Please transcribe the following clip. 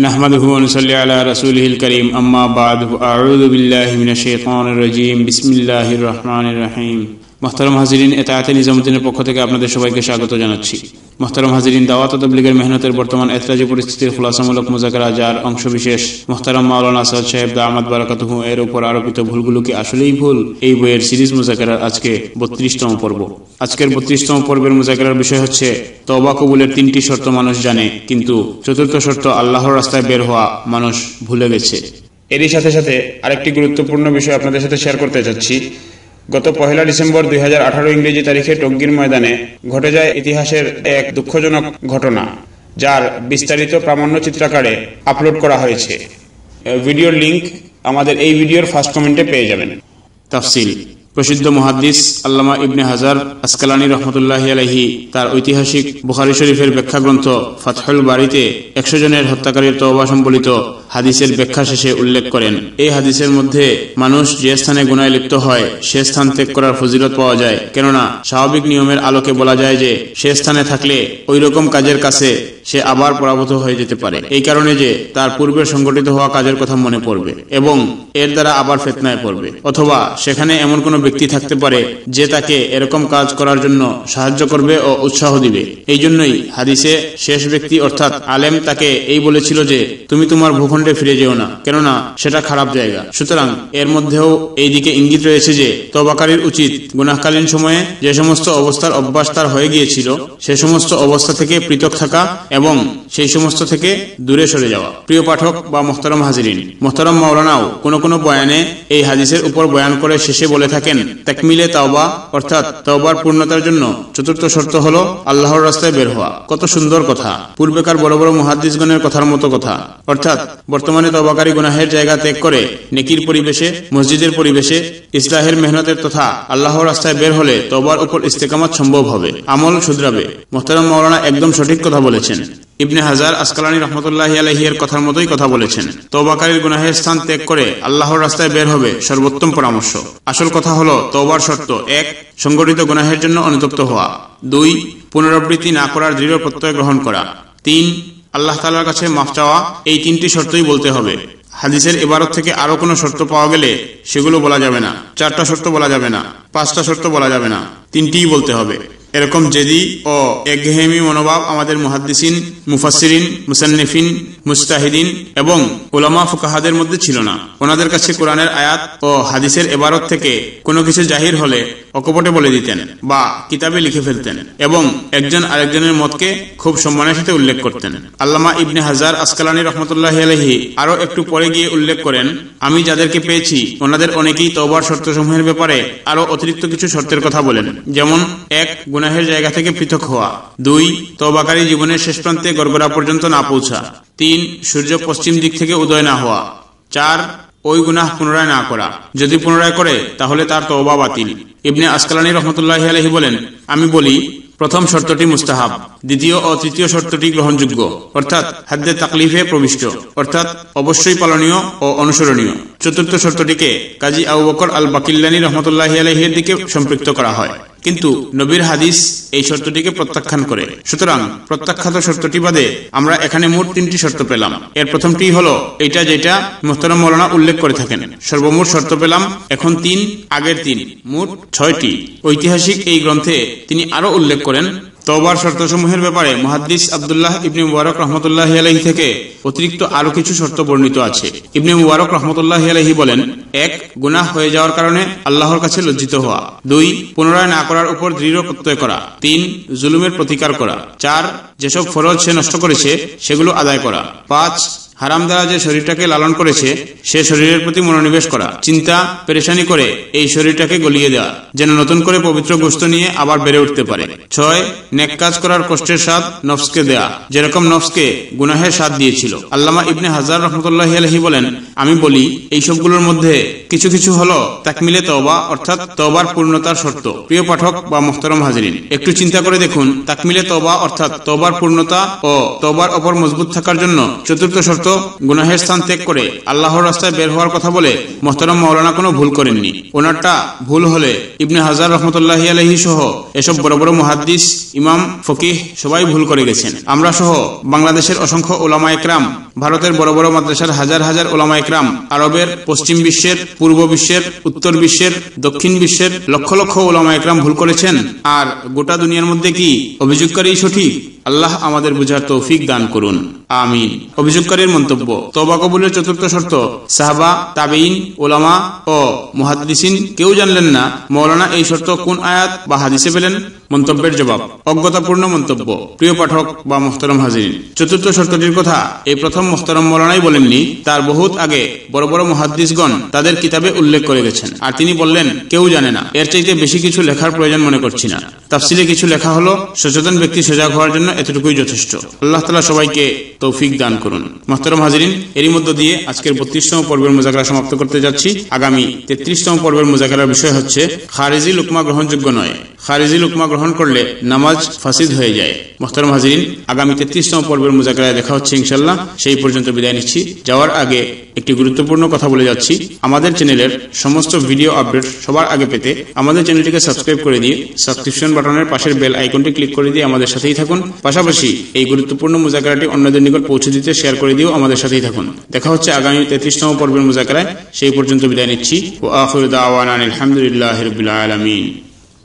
نحمده ونصلي على رسوله الكريم أما بعد أعوذ بالله من الشيطان الرجيم بسم الله الرحمن الرحيم মোহতারম হাজিরিন এতায়াতে নিজামুদ্দিনের পক্ষ থেকে আপনাদের সবাইকে স্বাগত জানাচ্ছি মোহতারম হাজিরিন দাওয়াত তবলিগের মেহনতের বর্তমান এতরাজি পরিস্থিতির খোলাসামূলক মুজাকারা যার অংশবিশেষ মোহতারাম মাওলানা আসাদ সাহেব দা আহমদ বারাকাতুহু এর উপর আরোপিত ভুলগুলো কি আসলেই ভুল? এই বইয়ের সিরিজ মুজাকারার আজকে বত্রিশতম পর্ব। আজকের বত্রিশতম পর্বের মুজাকারার বিষয় হচ্ছে তবা কবুলের তিনটি শর্ত মানুষ জানে, কিন্তু চতুর্থ শর্ত আল্লাহর রাস্তায় বের হওয়া মানুষ ভুলে গেছে। এরই সাথে সাথে আরেকটি গুরুত্বপূর্ণ বিষয় আপনাদের সাথে শেয়ার করতে চাচ্ছি গত পহেলা ডিসেম্বর দুই ইংরেজি তারিখে টঙ্গীর ময়দানে ঘটে যায় ইতিহাসের এক দুঃখজনক ঘটনা, যার বিস্তারিত প্রামাণ্য চিত্রাকারে আপলোড করা হয়েছে। ভিডিওর লিংক আমাদের এই ভিডিওর ফার্স্ট কমেন্টে পেয়ে যাবেন। তাফসিল। প্রসিদ্ধ মহাদ্দিস আল্লামা ইবনে হাজার আসকালানি রহমতুল্লাহ আলহি তার ঐতিহাসিক বুখারি শরীফের ব্যাখ্যা গ্রন্থ ফাতহুল বাড়িতে একশো জনের হত্যাকারীর তওবা সম্বলিত হাদিসের ব্যাখ্যা শেষে উল্লেখ করেন, এই হাদিসের মধ্যে মানুষ যে স্থানে গুনায় লিপ্ত হয়, সে স্থান ত্যাগ করার ফজিলত পাওয়া যায়। কেননা, স্বাভাবিক নিয়মের আলোকে বলা যায় যে, সে স্থানে থাকলে ওই রকম কাজের কাছে সে আবার পরাভূত হয়ে যেতে পারে। এই কারণে যে, তার পূর্বে সংগঠিত হওয়া কাজের কথা মনে পড়বে এবং এর দ্বারা আবার ফেতনায় পড়বে। অথবা, সেখানে এমন কোনো ব্যক্তি থাকতে পারে যে তাকে এরকম কাজ করার জন্য সাহায্য করবে ও উৎসাহ দিবে। এই জন্যই হাদিসে শেষ ব্যক্তি অর্থাৎ আলেম তাকে এই বলেছিল যে, তুমি তোমার ভূখণ্ডে ফিরে যেও না। কেননা সেটা খারাপ জায়গা। সুতরাং এর মধ্যেও এই দিকে ইঙ্গিত রয়েছে যে তবাকারীর উচিত গুনাহকালীন সময়ে যে সমস্ত অবস্থার অভ্যাস তার হয়ে গিয়েছিল, সে সমস্ত অবস্থা থেকে পৃথক থাকা এবং সেই সমস্ত থেকে দূরে সরে যাওয়া। প্রিয় পাঠক বা মোহতারম হাজিরিন, মোহতারম মাওলানাও কোন কোন বয়ানে এই হাদিসের উপর বয়ান করে শেষে বলে থাকেন, তাকমিলে তাওবা অর্থাৎ তাওবার পূর্ণতার জন্য চতুর্থ শর্ত হলো আল্লাহর রাস্তায় বের হওয়া। কত সুন্দর কথা। পূর্বেকার বড় বড় মহাদিসগণের কথার মতো কথা। অর্থাৎ বর্তমানে তবাকারী গুনাহের জায়গা ত্যাগ করে নেকির পরিবেশে, মসজিদের পরিবেশে ইসলাহের মেহনতের তথা আল্লাহর রাস্তায় বের হলে তবার উপর ইস্তেকামাত সম্ভব হবে। আমল শুধরাবে। মোহতারাম মাওলানা একদম সঠিক কথা বলেছেন। ইবনে হাজার আসকালানি রহমতুল্লাহ আলহিয়ের কথার মতোই কথা বলেছেন। তৌবাকারীর গুনাহের স্থান ত্যাগ করে আল্লাহর রাস্তায় বের হবে সর্বোত্তম পরামর্শ। আসল কথা হলো তৌবার শর্ত এক, সংগঠিত গুনাহের জন্য অনুতপ্ত হওয়া। দুই, পুনরাবৃত্তি না করার দৃঢ় প্রত্যয় গ্রহণ করা। তিন আল্লাহ তালার কাছে মাফ চাওয়া এই তিনটি শর্তই বলতে হবে। হাদিসের এবারত থেকে আরও কোনো শর্ত পাওয়া গেলে সেগুলো বলা যাবে না। চারটা শর্ত বলা যাবে না। পাঁচটা শর্ত বলা যাবে না। তিনটিই বলতে হবে। এরকম জেদি ও একঘেহেমি মনোভাব আমাদের মুহাদ্দিসিন মুফাসিরিন মুসান্নিফিন, মুস্তাহিদিন এবং ওলামা ফুকাহাদের মধ্যে ছিল না। ওনাদের কাছে কোরআনের আয়াত ও হাদিসের এবারত থেকে কোনো কিছু জাহির হলে অকপটে বলে দিতেন বা কিতাবে লিখে ফেলতেন এবং একজন আরেকজনের মতকে খুব সম্মানের সাথে উল্লেখ করতেন। আল্লামা ইবনে হাজার আসকালানী রহমতুল্লাহ আলহি আরও একটু পরে গিয়ে উল্লেখ করেন, আমি যাদেরকে পেয়েছি, ওনাদের অনেকেই তওবার শর্তসমূহের ব্যাপারে আরও অতিরিক্ত কিছু শর্তের কথা বলেন। যেমন, এক, গুনাহের জায়গা থেকে পৃথক হওয়া। দুই তবাকারী জীবনের শেষ প্রান্তে গড়গড়া পর্যন্ত না পৌঁছা। তিন, সূর্য পশ্চিম দিক থেকে উদয় না হওয়া। চার ওই গুনাহ পুনরায় না করা। যদি পুনরায় করে, তাহলে তার তওবা বাতিল। ইবনে আসকালানী রহমতুল্লাহ আলহি বলেন, আমি বলি, প্রথম শর্তটি মুস্তাহাব, দ্বিতীয় ও তৃতীয় শর্তটি গ্রহণযোগ্য, অর্থাৎ হাদ্দে তাকলিফে প্রবিষ্ট, অর্থাৎ অবশ্যই পালনীয় ও অনুসরণীয়। চতুর্থ শর্তটিকে কাজী আবু বকর আল বাকিল্লানী রহমতুল্লাহ আলহের দিকে সম্পৃক্ত করা হয়। কিন্তু নবীর হাদিস এই শর্তটিকে প্রত্যাখ্যান করে। সুতরাং প্রত্যাখ্যাত শর্তটি বাদে আমরা এখানে মোট তিনটি শর্ত পেলাম। এর প্রথমটি হলো এটা যেটা মোহতারাম মৌলানা উল্লেখ করে থাকেন। সর্বমোট শর্ত পেলাম, এখন তিন, আগের তিন, মোট ছয়টি। ঐতিহাসিক এই গ্রন্থে তিনি আরও উল্লেখ করেন তবার শর্তসমূহের ব্যাপারে মহাদ্দিস আবদুল্লাহ ইবনে মুবারক রহমতুল্লাহ আলহী থেকে অতিরিক্ত আরও কিছু শর্ত বর্ণিত আছে। ইবনে মুবারক রহমতুল্লাহ আলহী বলেন, এক, গুনাহ হয়ে যাওয়ার কারণে আল্লাহর কাছে লজ্জিত হওয়া। দুই, পুনরায় না করার উপর দৃঢ় প্রত্যয় করা। তিন, জুলুমের প্রতিকার করা। চার, যেসব ফরজ সে নষ্ট করেছে, সেগুলো আদায় করা। পাঁচ হারাম দ্বারা যে শরীরটাকে লালন করেছে, সে শরীরের প্রতি মনোনিবেশ করা, চিন্তা, পেরেশানি করে এই শরীরটাকে গলিয়ে দেওয়া, যেন নতুন করে পবিত্র গোস্ত নিয়ে আবার বেড়ে উঠতে পারে। ছয়, নেক কাজ করার কষ্টের স্বাদ নফসকে দেয়া, যেরকম নফসকে গুনাহের স্বাদ দিয়েছিল। আল্লামা ইবনে হাজার রহমতুল্লাহ আলহি বলেন, আমি বলি, এই সবগুলোর মধ্যে কিছু কিছু হলো তাকমিলে তবা অর্থাৎ তবার পূর্ণতার শর্ত। প্রিয় পাঠক বা মোহতরম হাজিরিন, একটু চিন্তা করে দেখুন, তাকমিলে তবা অর্থাৎ তবার পূর্ণতা ও তবার অপর মজবুত থাকার জন্য চতুর্থ শর্ত গুনাহের স্থান ত্যাগ করে আল্লাহর রাস্তায় বের হওয়ার কথা বলে মোহতরম মৌলানা কোনো ভুল করেননি। ওনারটা ভুল হলে ইবনে হাজার রহমতুল্লাহ আলহি সহ এসব বড় বড় মহাদ্দিস, ইমাম, ফকিহ সবাই ভুল করে গেছেন। আমরা সহ বাংলাদেশের অসংখ্য ওলামা একরাম ভারতের বড় বড় মাদ্রাসার হাজার হাজার ওলামা একরাম, আরবের, পশ্চিম বিশ্বের, পূর্ব বিশ্বের, উত্তর বিশ্বের, দক্ষিণ বিশ্বের লক্ষ লক্ষ ওলামা একরাম ভুল করেছেন। আর গোটা দুনিয়ার মধ্যে কি অভিযোগকারী সঠিক? আল্লাহ আমাদের বুঝার তৌফিক দান করুন। আমিন। অভিযোগকারীর মন্তব্য তবা কবুলের চতুর্থ শর্ত, সাহাবা, তাবেইন, ওলামা ও মুহাদ্দিসিন কেউ জানলেন না মৌলানা এই শর্ত কোন আয়াত বা হাদিসে পেলেন? মন্তব্যের জবাব, অজ্ঞতাপূর্ণ মন্তব্য। প্রিয় পাঠক বা মোহতরম হাজির চতুর্থ শর্তটির কথা, এই প্রথম মোহতরম মৌলানাই বলেননি, তার বহুত আগে বড় বড় মহাদ্দিসগণ তাদের কিতাবে উল্লেখ করে গেছেন। আর তিনি বললেন, কেউ জানে না। এর চাইতে বেশি কিছু লেখার প্রয়োজন মনে করছি না। তাফসিলে কিছু লেখা হলো, সচেতন ব্যক্তি সজাগ হওয়ার জন্য এতটুকুই যথেষ্ট। আল্লাহ তালা সবাইকে তৌফিক দান করুন। মোহতরম হাজিরিন, এরই মধ্য দিয়ে আজকের বত্রিশতম পর্বের মোজাকরা সমাপ্ত করতে যাচ্ছি। আগামী তেত্রিশতম পর্বের মোজাকরার বিষয় হচ্ছে, খারেজি লুকমা গ্রহণযোগ্য নয়। খারেজি লুকমা গ্রহণ করলে নামাজ ফাসিদ হয়ে যায়। মোহতরম হাজিরিন, আগামী তেত্রিশতম পর্বের মোজাকরায় দেখা হচ্ছে ইনশাল্লাহ সেই পর্যন্ত বিদায় নিচ্ছি। যাওয়ার আগে একটি গুরুত্বপূর্ণ কথা বলে যাচ্ছি। আমাদের চ্যানেলের সমস্ত ভিডিও আপডেট সবার আগে পেতে আমাদের চ্যানেলটিকে সাবস্ক্রাইব করে দিয়ে সাবস্ক্রিপশন বাটনের পাশের বেল আইকনটি ক্লিক করে দিয়ে আমাদের সাথেই থাকুন। পাশাপাশি এই গুরুত্বপূর্ণ মুজাকারাটি অন্যদের নিকট পৌঁছে দিতে শেয়ার করে দিয়েও আমাদের সাথেই থাকুন। দেখা হচ্ছে আগামী তেত্রিশতম পর্বের মুজাকারায়। সেই পর্যন্ত বিদায় নিচ্ছি। ও আওয়ান আলহামদুলিল্লাহ রবিল আলমিন।